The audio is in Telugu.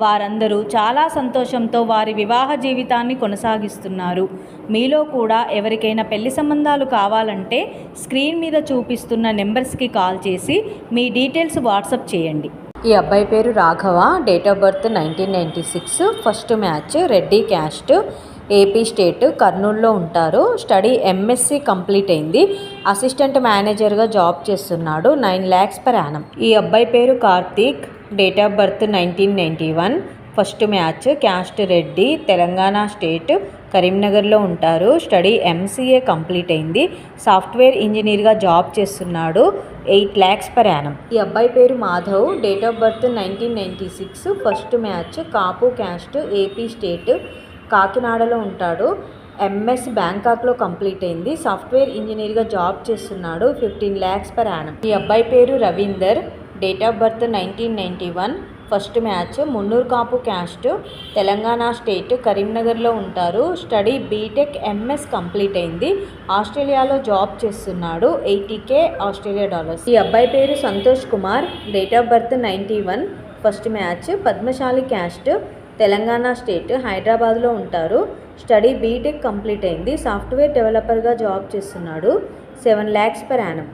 వారందరూ చాలా సంతోషంతో వారి వివాహ జీవితాన్ని కొనసాగిస్తున్నారు. మీలో కూడా ఎవరికైనా పెళ్ళి సంబంధాలు కావాలంటే స్క్రీన్ మీద చూపిస్తున్న నెంబర్స్కి కాల్ చేసి మీ డీటెయిల్స్ వాట్సప్ చేయండి. ఈ అబ్బాయి పేరు Raghava. Date of birth nineteen ninety six. First match Reddy caste. AP state కర్నూలులో ఉంటారు. స్టడీ ఎంఎస్సి కంప్లీట్ అయింది. అసిస్టెంట్ మేనేజర్గా జాబ్ చేస్తున్నాడు. Nine lakhs per annum. ఈ అబ్బాయి పేరు Karthik. Date of birth nineteen ninety one. First match caste Reddy Telangana state కరీంనగర్లో ఉంటారు. స్టడీ ఎంసీఏ కంప్లీట్ అయింది. సాఫ్ట్వేర్ ఇంజనీర్గా జాబ్ చేస్తున్నాడు. Eight lakhs per annum. ఈ అబ్బాయి పేరు Madhav. Date of birth nineteen ninety six. First match Kapu caste AP state కాకినాడలో ఉంటాడు. ఎంఎస్ బ్యాంకాక్లో కంప్లీట్ అయింది. సాఫ్ట్వేర్ ఇంజనీర్గా జాబ్ చేస్తున్నాడు. Fifteen lakhs per annum. ఈ అబ్బాయి పేరు Ravinder. Date of birth nineteen ninety one first match Munnuru Kapu caste Telangana state కరీంనగర్లో ఉంటారు స్టడీ బీటెక్ ఎంఎస్ కంప్లీట్ అయింది. ఆస్ట్రేలియాలో జాబ్ చేస్తున్నాడు. ఎయిటీకే ఆస్ట్రేలియా డాలర్స్ ఈ అబ్బాయి పేరు Santosh Kumar. Date of birth ninety one first match Padmashali caste Telangana state హైదరాబాద్లో ఉంటారు. స్టడీ బీటెక్ కంప్లీట్ అయింది. సాఫ్ట్వేర్ డెవలపర్గా జాబ్ చేస్తున్నాడు. Seven lakhs per annum